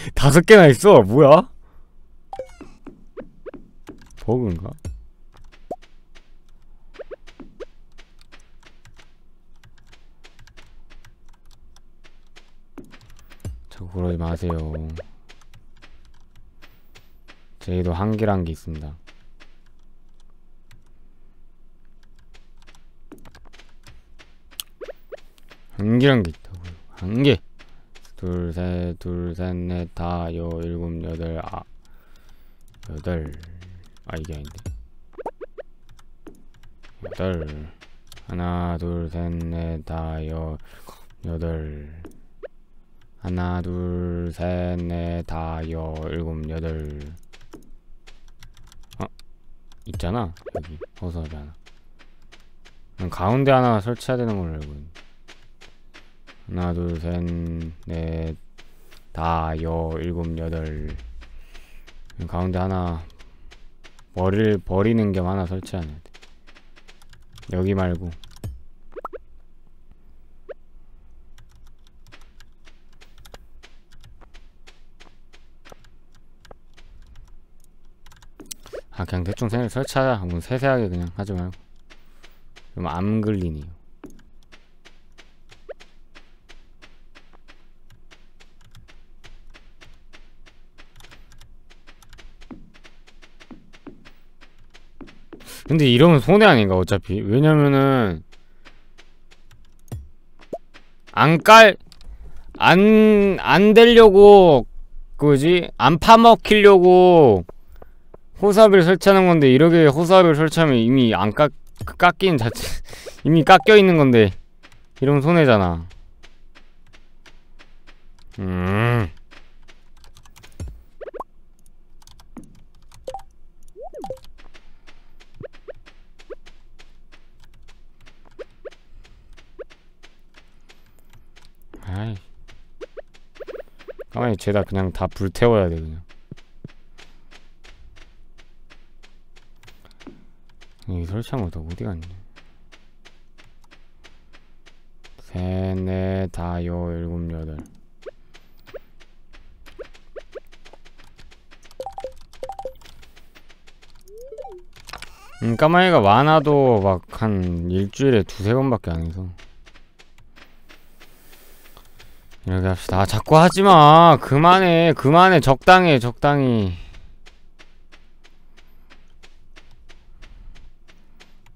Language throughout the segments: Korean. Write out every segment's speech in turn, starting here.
다섯 개나 있어. 뭐야? 버그인가? 자꾸 그러지 마세요. 저희도 한계란 게 있습니다. 한계란 게 있다고요? 한계 둘, 셋, 둘, 셋, 넷, 다, 여, 일곱, 여덟, 아, 여덟. 아, 이게 아닌데. 여덟. 하나, 둘, 셋, 넷, 다, 여, 여덟. 하나, 둘, 셋, 넷, 다, 여, 일곱, 여덟. 어? 있잖아. 여기. 허수아비 하나. 가운데 하나 설치해야 되는 걸로 알고 있는데. 하나 둘 셋 넷 다 여 일곱 여덟. 가운데 하나 머리를 버리는 겸 하나 설치하네 여기 말고. 아 그냥 대충 설치하자. 뭐 세세하게 그냥 하지 말고. 좀암 걸리네 근데 이러면 손해 아닌가 어차피. 왜냐면은 안 깔 안 안 되려고 그지? 안 파먹히려고 호사비를 설치하는 건데 이렇게 호사비를 설치하면 이미 안 깎, 깎인 자체 이미 깎여 있는 건데. 이러면 손해잖아. 음 가만히 죄다 그냥 다 불태워야 돼 그냥. 여기 설치한 거다 어디 갔냐 셋넷 다여 일곱 여덟. 음 까마귀가 많아도 막 한 일주일에 두세 번밖에 안 해서 이렇게 합시다. 아, 자꾸 하지 마. 그만해. 그만해. 적당해. 적당히.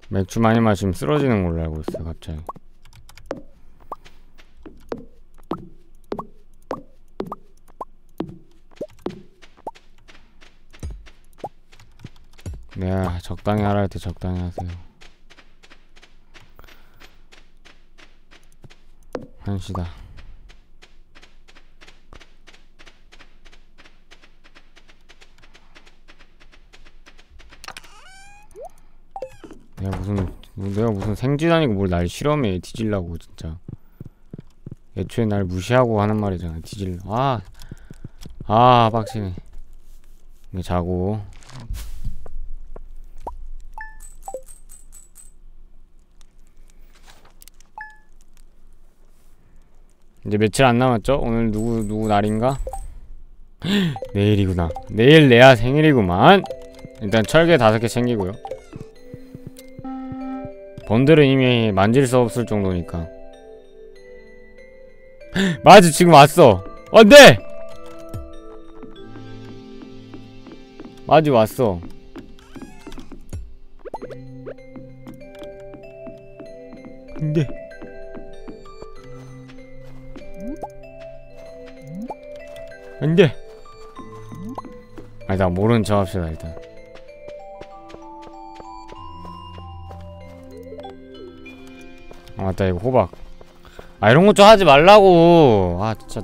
맥주 많이 마시면 쓰러지는 걸로 알고 있어요. 갑자기. 내가 적당히 하라 할 때 적당히 하세요. 한시다. 무슨 생쥐 아니고 뭘 날 실험해 뒤질라고 진짜. 애초에 날 무시하고 하는 말이잖아 뒤질. 아아 아, 빡치네 이거 자고. 이제 며칠 안 남았죠? 오늘 누구 누구 날인가? 내일이구나. 내일 내야 생일이구만. 일단 철개 다섯 개 챙기고요 번들은 이미 만질 수 없을 정도니까. 맞아 지금 왔어. 안돼 맞아 왔어. 안돼 안돼 아니 나 모르는 척 합시다 일단 아 맞다 이거 호박. 아 이런 것 좀 하지 말라고. 아 진짜.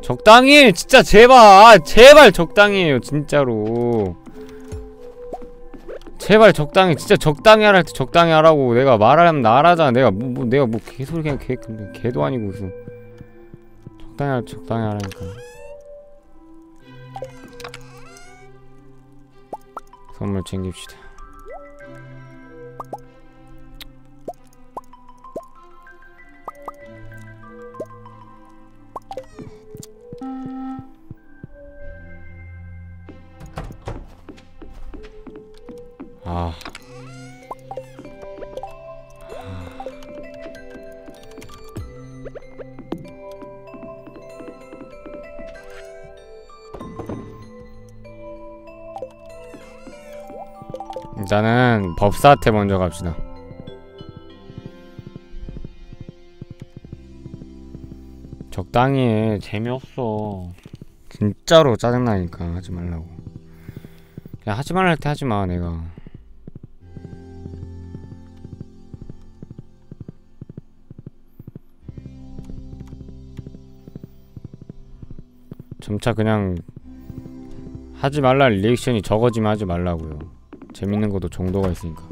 적당히 진짜 제발. 아, 제발 적당히 해요 진짜로. 제발 적당히 진짜 적당히 하라 할 때 적당히 하라고. 내가 말하면 나라잖아. 내가 뭐, 뭐 내가 뭐 개소리 그냥 개 개도 아니고 무슨. 적당히 할 적당히 하라니까. 선물 챙깁시다 법사한테 먼저 갑시다. 적당히 해. 재미없어. 진짜로 짜증나니까 하지 말라고. 그냥 하지 말랄 때 하지 마, 내가. 점차 그냥 하지 말라 리액션이 적어지면 하지 말라고요. 재밌는 것도 정도가 있으니까.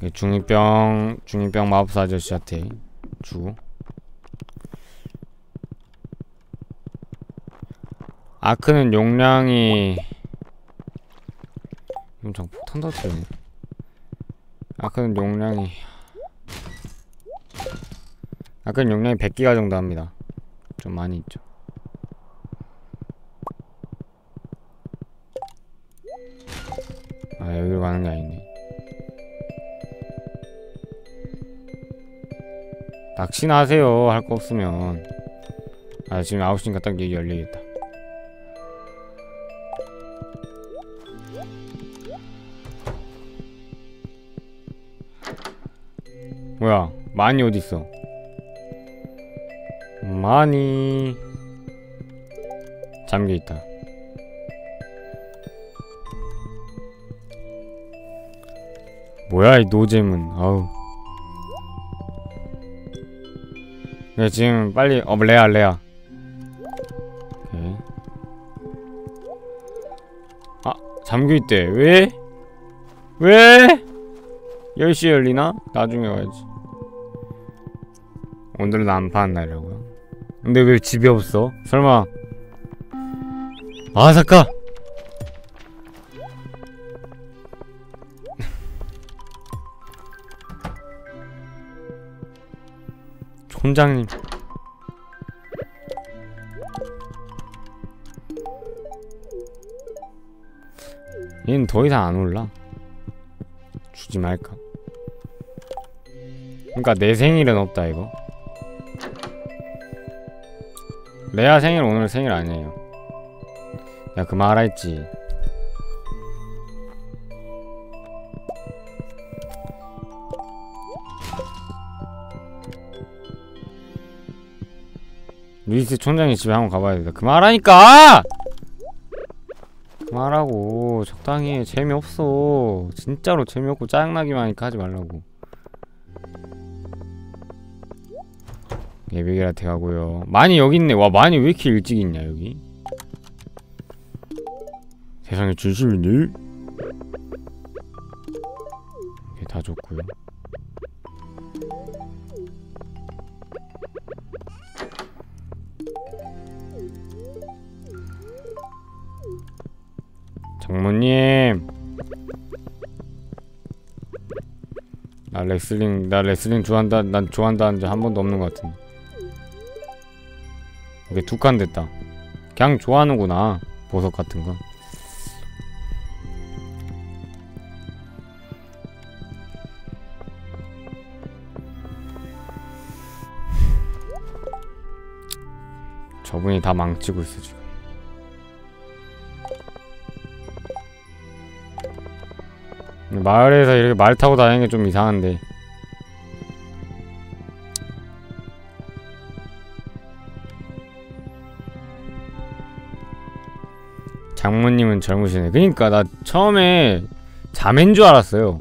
그 중이병 중이병 마법사 아저씨한테 주고 아크는 용량이 엄청 폭탄 터뜨리네 아크는 용량이 아크는 용량이 100기가 정도 합니다. 좀 많이 있죠. 아 여기로 가는 게 아니네. 낚시나 하세요. 할 거 없으면. 아 지금 9시니까 딱 여기 열리겠다. 뭐야? 많이 어딨어 많이 잠겨있다 뭐야 이 노잼은 아우 네 지금 빨리 어 레아 레아 오케이 아 잠겨있대 왜? 왜? 10시에 열리나? 나중에 와야지 오늘은 안 파는 날이라고요? 근데 왜 집에 없어? 설마. 아사카! 촌장님. 얘는 더 이상 안 올라. 주지 말까? 그니까 내 생일은 없다 이거 레아 생일 오늘 생일 아니에요 야 그만 하라 했지 루이스 촌장이 집에 한번 가봐야 돼. 그만 하라니까! 그만하라고. 적당히 해. 재미없어. 진짜로 재미없고 짜증나기만 하니까 하지 말라고. 예비게라테 가고요. 많이 여기 있네. 와, 많이 왜 이렇게 일찍 있냐, 여기? 세상에 진심이니? 이렇게 다 좋고요. 장모님 나 레슬링 나 레슬링 좋아한다 난 좋아한다는 적 한 번도 없는 것 같은데 이게 두칸 됐다. 그냥 좋아하는구나 보석 같은 거. 저분이 다 망치고 있어 지금. 마을에서 이렇게 말 타고 다니는 게 좀 이상한데 장모님은 젊으시네. 그니까 나 처음에 자매인 줄 알았어요.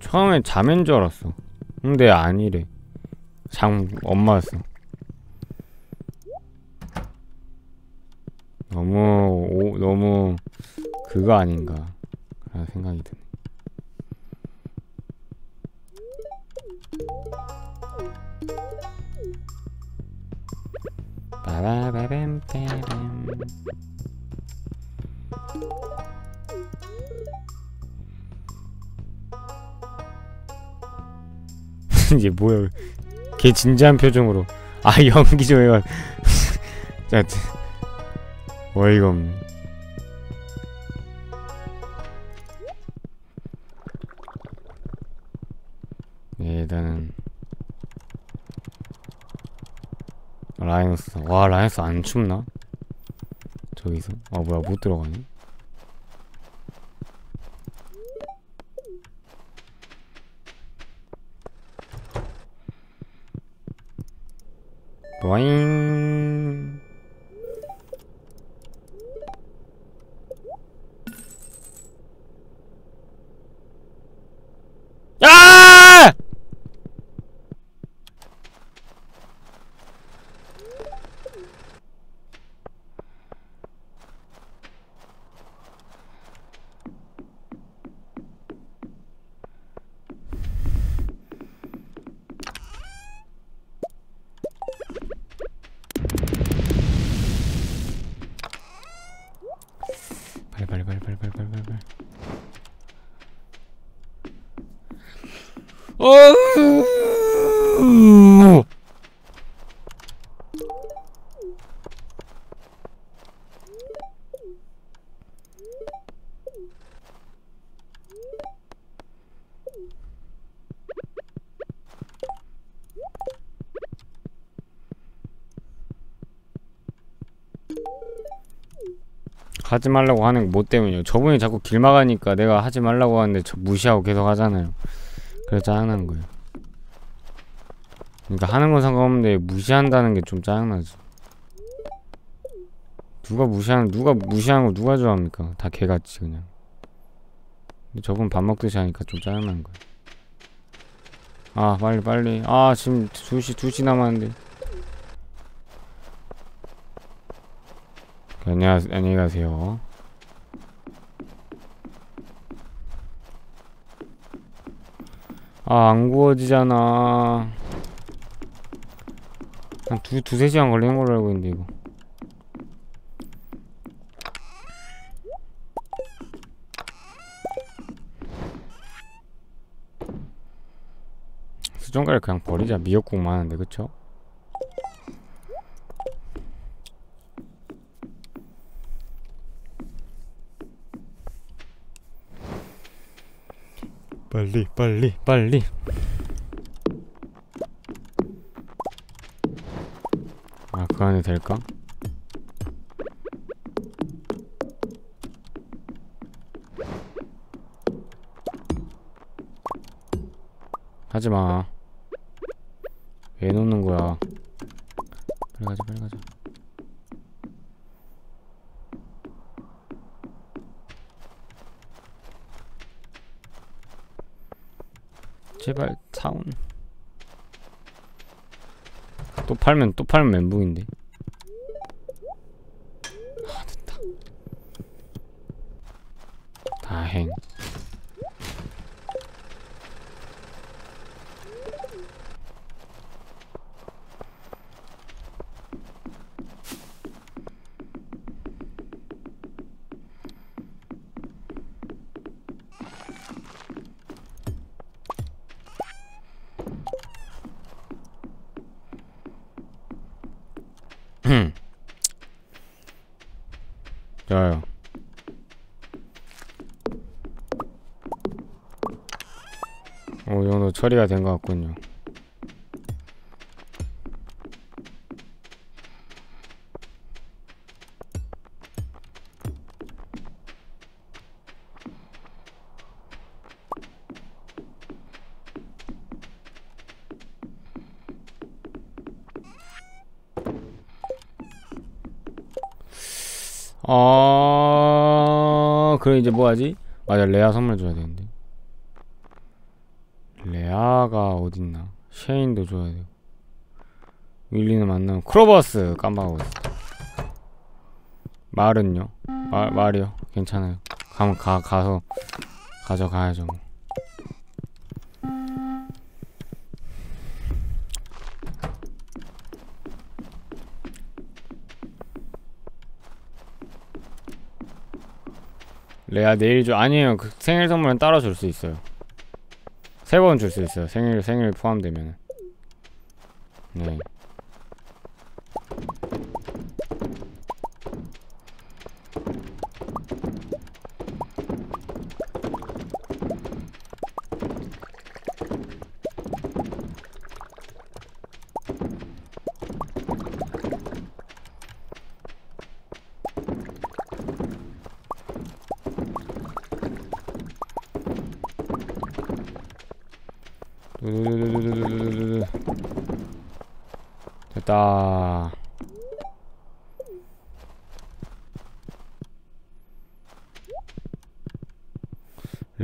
처음에 자매인 줄 알았어. 근데 아니래. 장 엄마였어. 너무 오, 너무 그거 아닌가 라는 생각이 드네. 빠바바밤빠밤 이게 뭐야? 걔 진지한 표정으로. 아 연기 좀 해봐. 자 어이가 없네 예, 일단은. 라이너스. 와 라이너스 안 춥나? 저기서? 아 뭐야 못 들어가네. 와잉 어 하지 말라고 하는 게뭐 때문이에요? 저분이 자꾸 길 막으니까 내가 하지 말라고 하는데 저 무시하고 계속 하잖아요. 그래서 짜증나는 거예요. 그러니까 하는 건 상관없는데 무시한다는 게 좀 짜증나지. 누가 무시하는 누가 무시하는 거 누가 좋아합니까? 다 개같이 그냥. 근데 저분 밥 먹듯이 하니까 좀 짜증나는 거예요. 아 빨리 빨리. 아 지금 2시 2시 남았는데. 안녕하, 안녕히 가세요. 아, 안 구워지잖아. 한 두, 두세 시간 걸리는 걸로 알고 있는데, 이거. 수정가를 그냥 버리자. 미역국 많은데, 그쵸? 빨리 빨리 빨리. 아 그 안에 될까? 하지마. 왜 놓는 거야. 빨리 가자 빨리 가자 제발 타운 또 팔면 또 팔면 멘붕인데 처리가 된 것 같군요 아, 그럼 이제 뭐 하지? 맞아, 레아 선물 줘야 되는데. 레아가 어딨나? 쉐인도 줘야 되고. 윌리는 만나면 크로버스 깜빡하고 있어. 말은요? 말 말이요. 괜찮아요. 가면 가 가서 가져가야죠. 뭐. 레아 내일 줘 아니에요 그 생일 선물은 따로 줄수 있어요 세 번 줄 수 있어요 생일 생일 포함되면 네.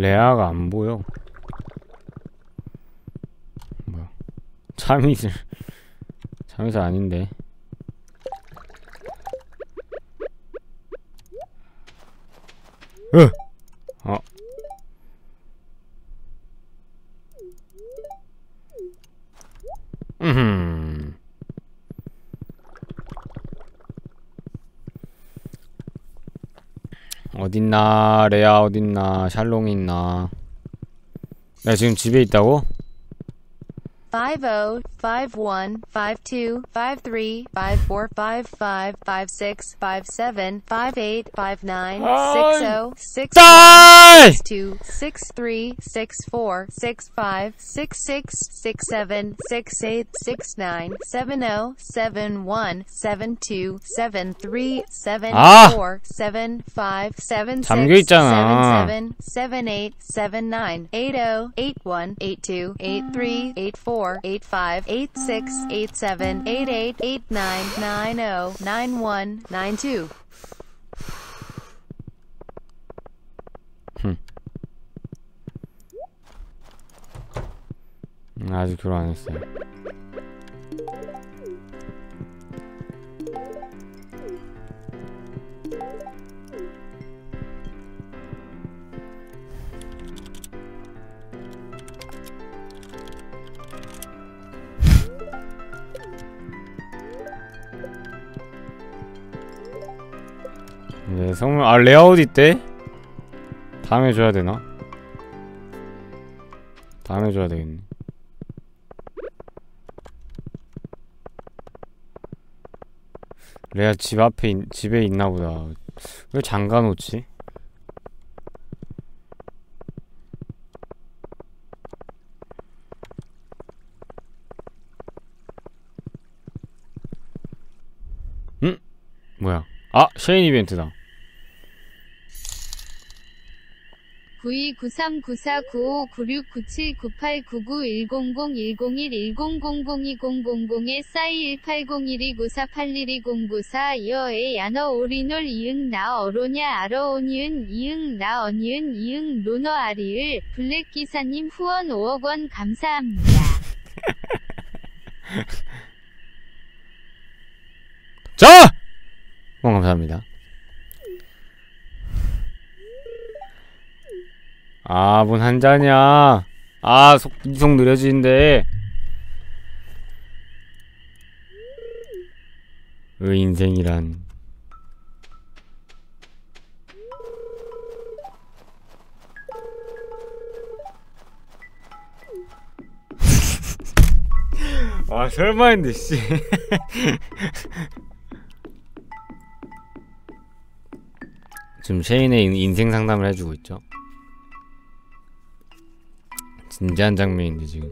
레아가 안 보여. 뭐야? 참이슬. 참이슬 아닌데. 으! 어. 음. 어딨나? 레아 어딨나? 샬롱이 있나? 나 지금 집에 있다고? five one five two five three five four five five five six five seven five eight five nine six zero six six two six three six four six five six six six seven six eight six nine seven zero seven one seven two seven three seven four seven five seven six seven seven seven eight seven nine eight zero eight one eight two eight three eight four eight five eight 868788889909192. 아직 돌아 안 했어요. 네 선물 아 레아 어디 있대? 다음에 줘야 되나? 다음에 줘야 되겠네 레아 집 앞에 있- 집에 있나 보다. 왜 잠가 놓지? 응? 뭐야? 아, 쉐인 이벤트다. 92949596979899100110002000에 싸이 18012948120994 이어에 야너 오리놀 이응 나 어로냐 아러오니은 이응 나 어니은 이응 로너 아리을 블랙 기사님 후원 5억원 감사합니다. 자! 어, 감사합니다. 아, 뭔한 잔이야. 아, 속, 이속 느려지는데. 의 인생이란. 아, 설마 했는데, 씨. 지금 쉐인의 인- 인생 상담을 해주고 있죠. 진지한 장면인데 지금.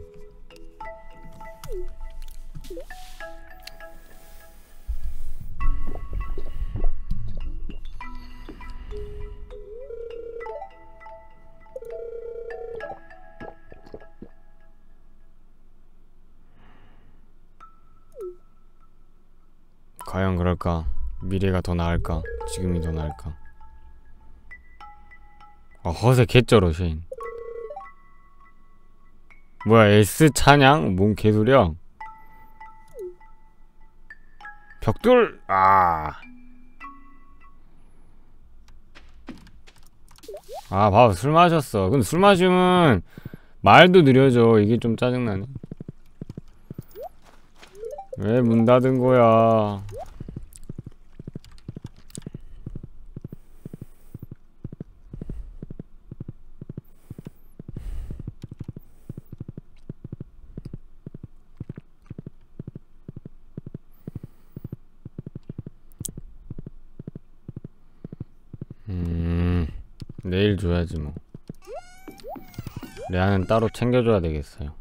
과연 그럴까? 미래가 더 나을까? 지금이 더 나을까? 아 허세 개쩔어 쉐인 뭐야 S 찬양? 뭔 개소리야 벽돌 아. 아, 봐봐. 술 마셨어. 근데 술 마시면 말도 느려져. 이게 좀 짜증나네. 왜 문 닫은 거야? 내일 줘야지 뭐. 레아는 따로 챙겨줘야 되겠어요.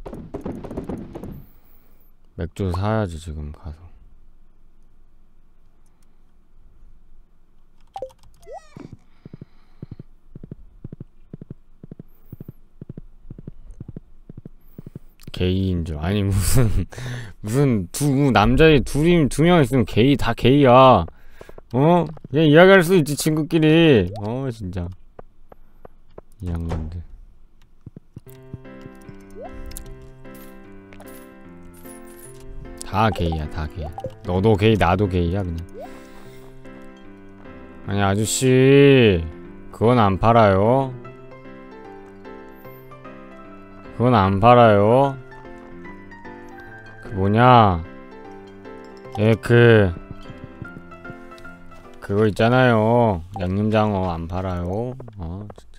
맥주 사야지 지금 가서. 게이인 줄. 아니 무슨 무슨 두 남자애 둘이 두 명 있으면 게이 다 게이야. 어? 그냥 이야기할 수 있지 친구끼리. 어 진짜 이 양반들. 다 게이야 다 게이 너도 게이 나도 게이야 그냥. 아니 아저씨 그건 안 팔아요? 그건 안 팔아요? 그 뭐냐? 예그 그거 있잖아요. 양념장어 안 팔아요. 어 진짜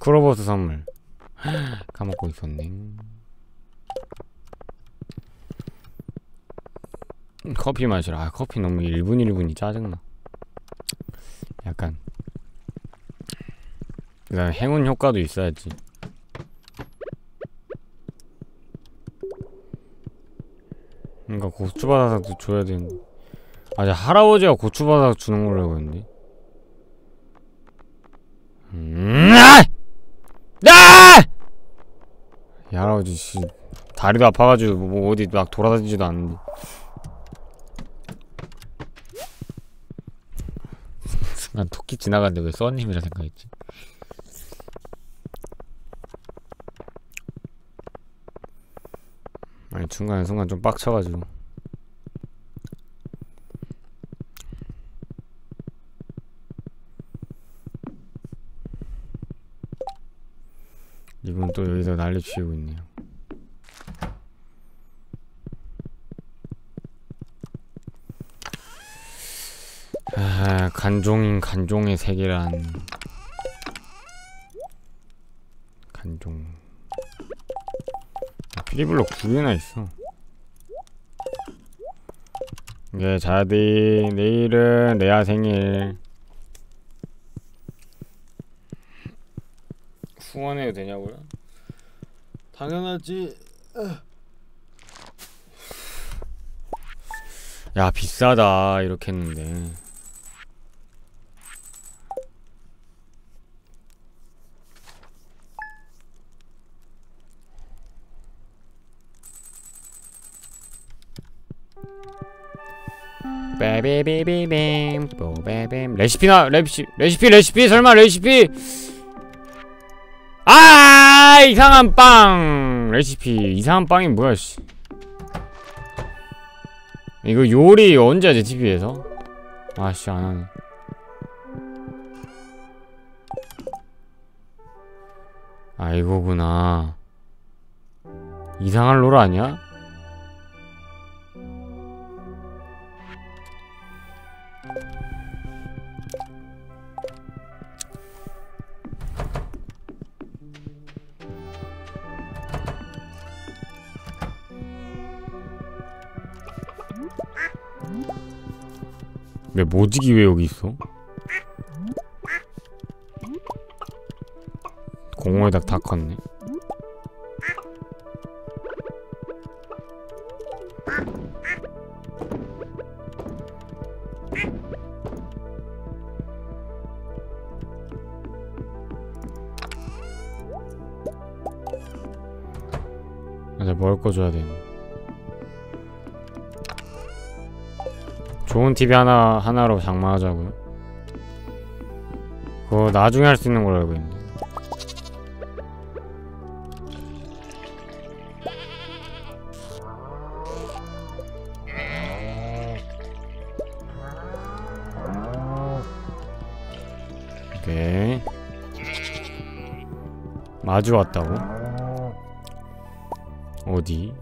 크로버스 선물. 까먹고 있었네. 커피 마시라 아 커피 너무 1분 1분이 짜증나. 약간. 그다음 행운 효과도 있어야지. 그러니까 고추바사삭도 줘야 되는데 아 이제 할아버지가 고추바사삭 주는 걸로 알고 있는데. 음, 아! 아! 이 할아버지 씨 다리도 아파가지고 뭐 어디 막 돌아다니지도 않는데. 순간 토끼 지나갔는데 왜 써님이라 생각했지? 아니 중간에 순간 좀 빡쳐가지고 이분 또 여기서 난리 치우고 있네요. 아, 간종인 간종의 세계란. 간종. 아, 피리블록 두 개나 있어. 예 자디 내일은 레아 생일. 후원해도 되냐고요? 당연하지. 야 비싸다. 이렇게 했는데. 빼비비비빔 뽀베빔 레시피나 레시피 레시피 레시피 설마 레시피 아 이상한 빵. 레시피. 이상한 빵이 뭐야 씨. 이거 요리 언제 하지 TV에서? 아씨 안하네. 아 이거구나. 이상한 롤 아니야? 왜 모직이 왜 여기 있어? 공원에다 다 컸네 맞아 먹을 거 줘야 돼 좋은 TV 하나 하나로 장만하자고요. 그거 나중에 할 수 있는 걸로 알고 있는데. 오케이. 마주 왔다고? 어디?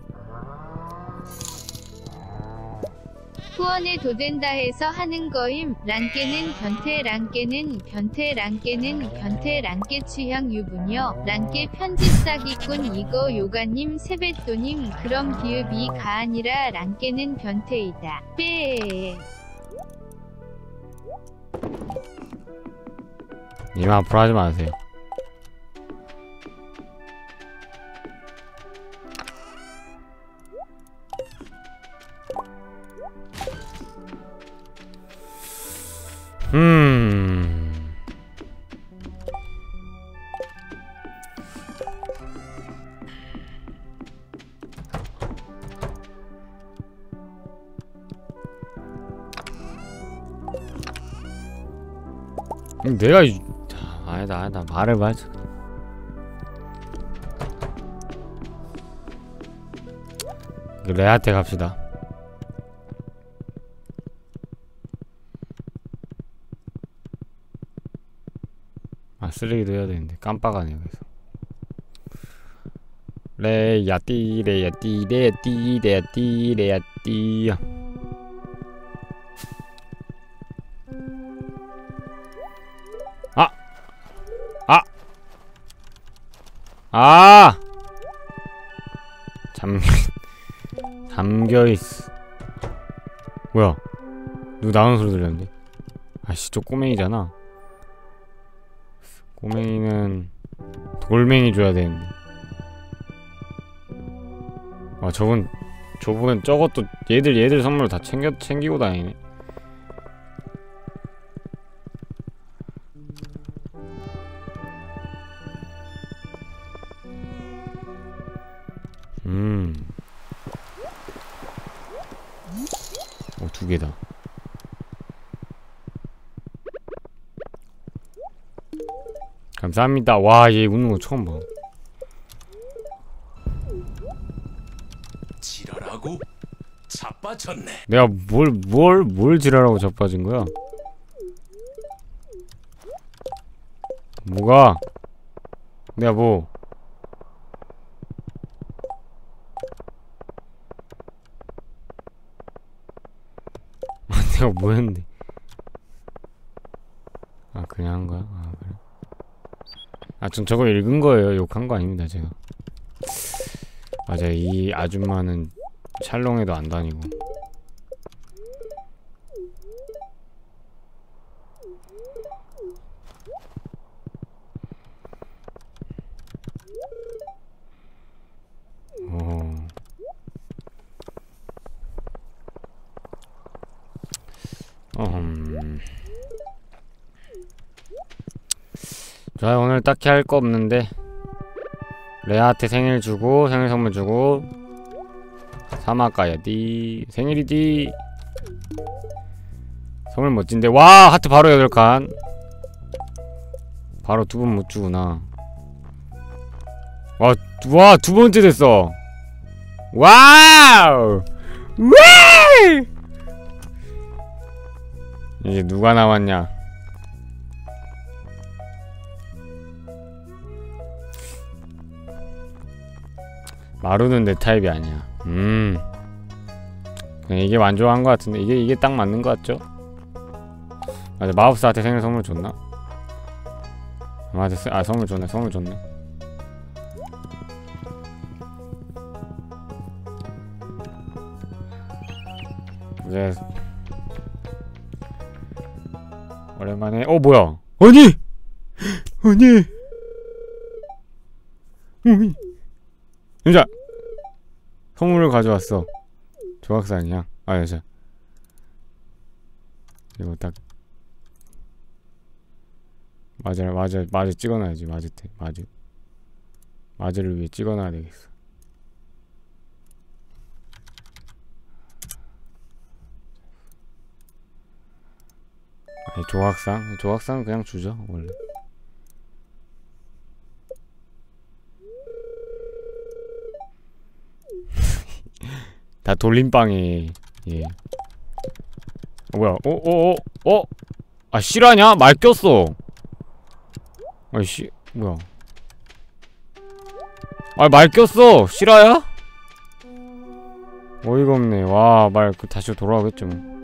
후원에 도된다 해서 하는 거임. 랑깨는 변태 랑깨는 변태 랑깨는 변태 랑깨 취향 유부녀 랑깨 편집 사기꾼 이거 요가님 세뱃돈님 그럼 기읍이 가 아니라 랑깨는 변태이다. 빼. 님 앞으로 하지 마세요. 내가 아니다 아니다 말을 말자 레아테 갑시다. 아 쓰레기도 해야 되는데. 깜빡하네요 그래서. 레야띠 레야띠 레야띠 레야띠 레야띠 아! 잠 잠겨있어 뭐야? 누구 나오는 소리 들렸는데? 아씨 저 꼬맹이잖아. 꼬맹이는 돌멩이 줘야 되는데. 아 저분 저분은 저것도 얘들 얘들 선물 다 챙겨 챙기고 다니네 감사합니다. 와, 얘 웃는 거 처음 봐. 지랄하고 자빠졌네. 내가 뭘, 뭘, 뭘 지랄하고 자빠진 거야? 뭐가? 내가 뭐, 내가 뭐 했는데? 아, 그냥 한 거야? 아, 그래? 아, 전 저거 읽은 거예요. 욕한 거 아닙니다, 제가. 맞아요. 이 아줌마는 샬롱에도 안 다니고. 어. 어 자 오늘 딱히 할 거 없는데 레아한테 생일 주고 생일 선물 주고 사막 가야지 생일이지 선물 멋진데 와 하트 바로 8칸. 바로 두 번 못 주구나. 와 와 두 번째 됐어. 와우! 왜! 이제 누가 나왔냐 마루는 내 타입이 아니야. 음. 그냥 이게 만족한 것 같은데 이게 이게 딱 맞는 것 같죠? 맞아 마법사한테 생일 선물 줬나? 맞아 스- 아 선물 줬네 선물 줬네. 이제 오랜만에 어 뭐야? 아니! 아니 여자! 선물을 가져왔어. 조각상이야? 아 여자. 이거 딱. 맞아 맞아 맞아 찍어놔야지 맞을 때 맞아 맞을 위해 찍어놔야 되겠어. 아니 조각상? 조각상 그냥 주죠 원래 다 돌림빵이 예. 어, 뭐야? 어어어 어, 어? 아 실화냐? 말 꼈어. 아이씨 뭐야? 아 말 꼈어. 실화야? 어이가 없네. 와말그 다시 돌아오겠죠 뭐